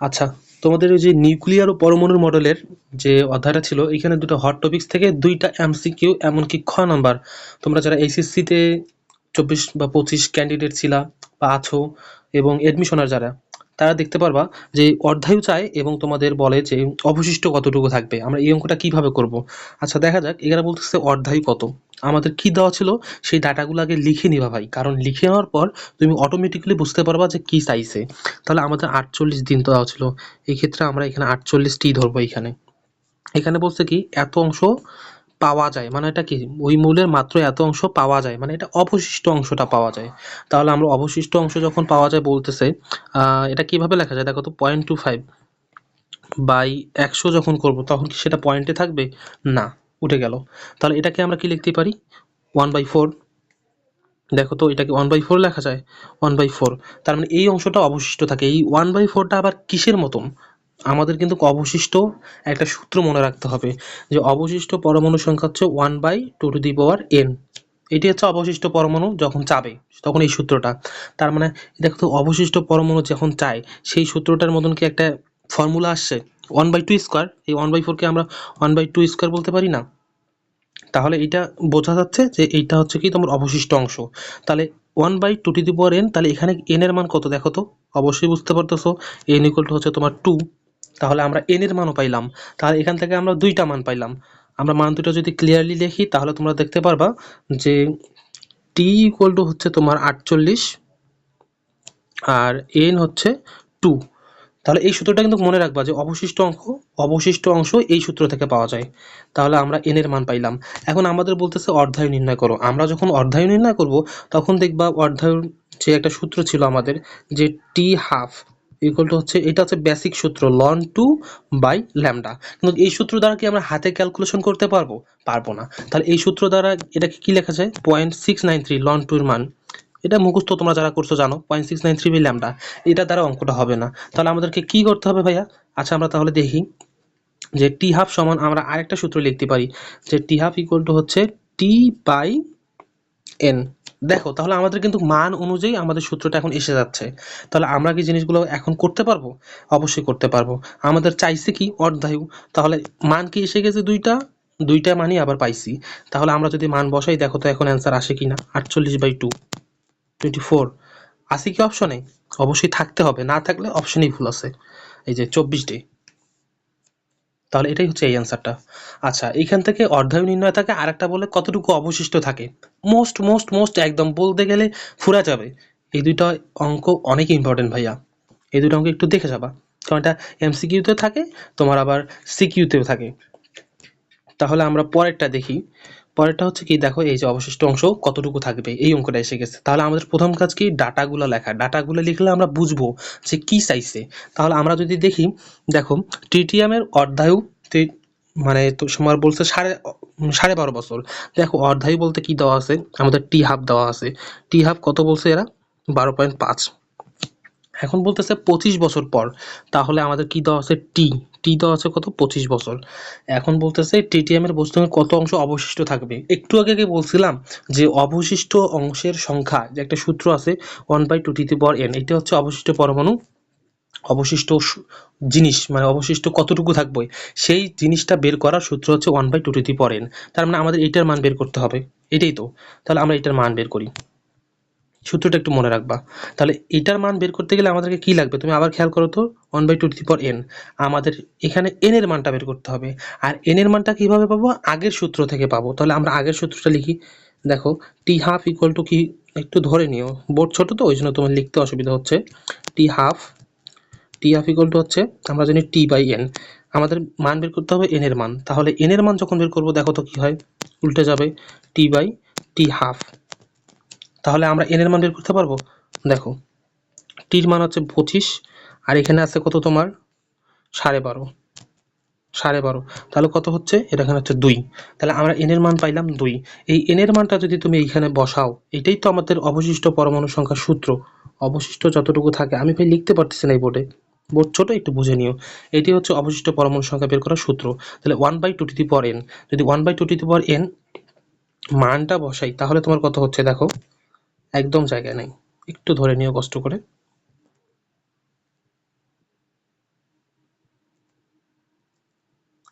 আচ্ছা তোমাদের ওই যে নিউক্লিয়ার ও পরমাণুর মডেলের যে অধ্যায়টা ছিল, এখানে দুটো হট টপিকস থেকে দুইটা এমসিকিউ এমনকি খ নাম্বার। তোমরা যারা এইচএসসিতে চব্বিশ বা পঁচিশ ক্যান্ডিডেট ছিলা বা আছো এবং এডমিশনার যারা, তারা দেখতে পারবা যে অর্ধায়ু চায় এবং তোমাদের বলে যে অবশিষ্ট কতটুকু থাকবে। আমরা এই অঙ্কটা কীভাবে করব? আচ্ছা দেখা যাক এখানে বলতেছে অর্ধায়ু কত। আমাদের কি দেওয়া ছিল? সেই ডাটাগুলো আগে লিখে নিবা ভাই। কারণ লিখে নেওয়ার পর তুমি অটোমেটিক্যালি বুঝতে পারবা যে কি সাইজে তাহলে আমাদের আটচল্লিশ দিন তো দেওয়া ছিল। এই ক্ষেত্রে আমরা এখানে আটচল্লিশটি ধরবো এখানে। এখানে বলছে কি, এত অংশ পাওয়া যায়। মানে এটা কি, ওই মূলের মাত্র এত অংশ পাওয়া যায়। মানে এটা অবশিষ্ট অংশটা পাওয়া যায়। তাহলে আমরা অবশিষ্ট অংশ যখন পাওয়া যায় বলতেছে এটা কীভাবে লেখা যায়? দেখো তো পয়েন্ট টু ফাইভ বাই একশো যখন করব, তখন কি সেটা পয়েন্টে থাকবে? না। উঠে গেল। তাহলে এটাকে আমরা কি লিখতে পারি? One by four. দেখো তো, এটাকে ওয়ান বাই ফোর লেখা যায়। One by four. তার মানে এই অংশটা অবশিষ্ট থাকে। এই ওয়ান বাই ফোরটা আবার কিসের মতন? আমাদের কিন্তু অবশিষ্ট একটা সূত্র মনে রাখতে হবে যে অবশিষ্ট পরমাণু সংখ্যা হচ্ছে one by two to the power n. এটি হচ্ছে অবশিষ্ট পরমাণু যখন চাবে, তখন এই সূত্রটা। তার মানে দেখো তো, অবশিষ্ট পরমাণু যখন চায়, সেই সূত্রটার মতন কি একটা ফর্মুলা আসছে? One by two square. এই ওয়ান বাই ফোরকে আমরা ওয়ান বাই টু স্কোয়ার বলতে পারি না? তাহলে এটা বোঝা যাচ্ছে যে এইটা হচ্ছে কি তোমার অবশিষ্ট অংশ। তাহলে one by two to the power n তাহলে এখানে এন এর মান কত দেখো তো? অবশ্যই বুঝতে পারতেছো। এন ইকুয়াল টু হচ্ছে তোমার টু তাহলে আমরা এন এর মানও পাইলাম। তাহলে এখান থেকে আমরা দুইটা মান পাইলাম। আমরা মান দুটো যদি ক্লিয়ারলি লিখি তাহলে তোমরা দেখতে পারবা যে টি ইকুয়াল টু হচ্ছে তোমার আটচল্লিশ আর এন হচ্ছে টু তাহলে এই সূত্রটা কিন্তু মনে রাখবা যে অবশিষ্ট অঙ্ক অবশিষ্ট অংশ এই সূত্র থেকে পাওয়া যায়। তাহলে আমরা এন এর মান পাইলাম। এখন আমাদের বলতেছে অর্ধায়ু নির্ণয় করো। আমরা যখন অর্ধায়ু নির্ণয় করব, তখন দেখবা অর্ধায়ুর যে একটা সূত্র ছিল আমাদের, যে টি হাফ ইকুয়াল টু হচ্ছে, এটা হচ্ছে বেসিক সূত্র লন টু বাই ল্যামডা কিন্তু এই সূত্র দ্বারা কি আমরা হাতে ক্যালকুলেশন করতে পারব? পারব না। তাহলে এই সূত্র দ্বারা এটাকে কি লেখা যায়? Point six nine three loan টুর মান। এটা মুখস্থ তোমরা যারা করছ জানো point six nine three lambda এটা দ্বারা অঙ্কটা হবে না। তাহলে আমাদেরকে কি করতে হবে ভাইয়া? আচ্ছা আমরা তাহলে দেখি যে টি হাফ সমান আমরা আরেকটা সূত্র লিখতে পারি, যে টি হাফ ইকুয়াল টু হচ্ছে টি বাই এন দেখো, তাহলে আমাদের কিন্তু মান অনুযায়ী আমাদের সূত্রটা এখন এসে যাচ্ছে। তাহলে আমরা কি জিনিসগুলো এখন করতে পারব? অবশ্যই করতে পারব। আমাদের চাইছে কি? অর্ধায়ু। তাহলে মান কি এসে গেছে দুইটা? দুইটা মানই আবার পাইছি। তাহলে আমরা যদি মান বসাই, দেখো তো এখন অ্যান্সার আসে কি না আটচল্লিশ বাই টু আছে কি অপশনে অবশ্যই থাকতে হবে, না থাকলে অপশনেই ভুল আছে। এই যে চব্বিশ ডে। তাহলে এটাই হচ্ছে এই অ্যান্সারটা আচ্ছা এইখান থেকে অর্ধায়ু নির্ণয় থাকে, আরেকটা বলে কতটুকু অবশিষ্ট থাকে? মোস্ট মোস্ট মোস্ট একদম বলতে গেলে ফুরা যাবে। এই দুইটা অঙ্ক অনেক ইম্পর্টেন্ট ভাইয়া। এই দুটো অঙ্ক একটু দেখে যাবা। কারণ এটা এমসিকিউতে থাকে, তোমার আবার সিকিউতেও থাকে। তাহলে আমরা পরেরটা দেখি। পরেরটা হচ্ছে কি, দেখো এই যে অবশিষ্ট অংশ কতটুকু থাকবে? এই অঙ্কটা এসে গেছে। তাহলে আমাদের প্রথম কাজ কি? ডাটাগুলো লেখা। ডাটাগুলো লিখলে আমরা বুঝব যে কি চাইছে। তাহলে আমরা যদি দেখি, দেখো ট্রিটিয়ামের অর্ধায়ু মানে তো তোমার বলছে সাড়ে সাড়ে বারো বছর। দেখো, অর্ধায়ু বলতে কি দেওয়া আছে? আমাদের টি হাফ দেওয়া আছে। টি হাফ কত বলছে এরা? বারো পয়েন্ট পাঁচ। এখন বলতেছে পঁচিশ বছর পর। তাহলে আমাদের কি দেওয়া আছে? টি টি দেওয়া আছে কত? পঁচিশ বছর। এখন বলতেছে টিটিএম এর বস্তুর কত অংশ অবশিষ্ট থাকবে? একটু আগে আগে বলছিলাম যে অবশিষ্ট অংশের সংখ্যা, যে একটা সূত্র আছে ওয়ান বাই টু টি পর এন এটা হচ্ছে অবশিষ্ট পরমাণু, অবশিষ্ট জিনিস মানে অবশিষ্ট কতটুকু থাকবে? সেই জিনিসটা বের করার সূত্র হচ্ছে ওয়ান বাই টু টি পর এন তার মানে আমাদের এইটার মান বের করতে হবে। এটাই তো। তাহলে আমরা এটার মান বের করি। সূত্রটা একটু মনে রাখবা। তাহলে এটার মান বের করতে গেলে আমাদেরকে কি লাগবে? তুমি আবার খেয়াল করো তো ওয়ান বাই টু পর এন আমাদের এখানে এন এর মানটা বের করতে হবে। আর এন এর মানটা কীভাবে পাবো? আগের সূত্র থেকে পাবো। তাহলে আমরা আগের সূত্রটা লিখি। দেখো টি হাফ ইকুয়াল টু কি? একটু ধরে নিও। বোর্ড ছোট তো, ওই জন্য তোমার লিখতে অসুবিধা হচ্ছে। T half T half equal to হচ্ছে, আমরা জানি টি বাই এন আমাদের মান বের করতে হবে এন এর মান। তাহলে এন এর মান যখন বের করব, দেখো তো কি হয়? উল্টে যাবে। টি বাই টি হাফ তাহলে আমরা এন এর মান বের করতে পারব? দেখো টির মান হচ্ছে পঁচিশ, আর এখানে আছে কত তোমার? সাড়ে বারো। সাড়ে বারো। তাহলে কত হচ্ছে? এটা এখানে হচ্ছে দুই। তাহলে আমরা এন এর মান পাইলাম দুই। এই এন এর মানটা যদি তুমি এইখানে বসাও, এটাই তো আমাদের অবশিষ্ট পরমাণু সংখ্যার সূত্র। অবশিষ্ট যতটুকু থাকে, আমি ভাই লিখতে পারতেছি না এই বোর্ডে বোর্ড ছোট, একটু বুঝে নিও। এটি হচ্ছে অবশিষ্ট পরমাণু সংখ্যা বের করার সূত্র। তাহলে ওয়ান বাই টু পর এন যদি ওয়ান বাই টি পর এন মানটা বসাই, তাহলে তোমার কত হচ্ছে দেখো? একদম জায়গায় নাই। একটু ধরে নিও কষ্ট করে।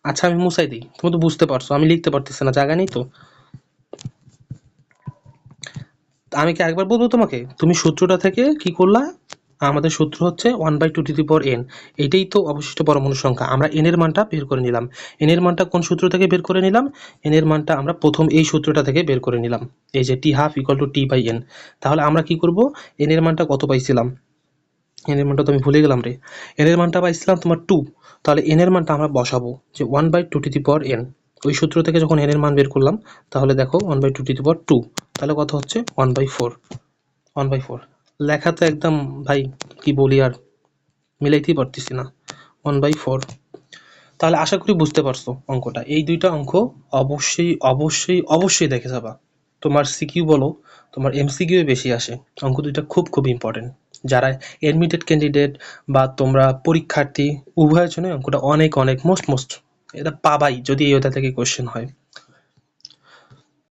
আচ্ছা আমি মুসাই দিই। তুমি তো বুঝতে পারছ, আমি লিখতে পারতেছি না, জায়গা নেই তো। আমি কি একবার বলব তোমাকে? তুমি সূত্রটা থেকে কি করলা? আমাদের সূত্র হচ্ছে one by two to the power n এটাই তো অবশিষ্ট পরমাণু সংখ্যা। আমরা এন এর মানটা বের করে নিলাম। এন এর মানটা কোন সূত্র থেকে বের করে নিলাম? এন এর মানটা আমরা প্রথম এই সূত্রটা থেকে বের করে নিলাম। এই যে T half equal to T by n তাহলে আমরা কি করব? এন এর মানটা কত পাইছিলাম? এন এর মানটা তো আমি ভুলে গেলাম রে। এন এর মানটা পাইছিলাম তোমার টু তাহলে এন এর মানটা আমরা বসাবো যে one by two to the power n ওই সূত্র থেকে যখন এন এর মান বের করলাম, তাহলে দেখো one by two to the power two তাহলে কত হচ্ছে? One by four one by four লেখা তো একদম, ভাই, কি বলি আর? মিলাইতেই পারতেছি না। ওয়ান বাই ফোর তাহলে আশা করি বুঝতে পারছ অঙ্কটা। এই দুইটা অঙ্ক অবশ্যই অবশ্যই অবশ্যই দেখে যাবা। তোমার সিকিউ বলো, তোমার এমসিকিউ বেশি আসে। অঙ্ক দুইটা খুব খুব ইম্পর্টেন্ট যারা এডমিটেড ক্যান্ডিডেট বা তোমরা পরীক্ষার্থী, উভয়ের জন্য অঙ্কটা অনেক অনেক মোস্ট মোস্ট এটা পাবাই যদি এই ওটা থেকে কোয়েশ্চেন হয়।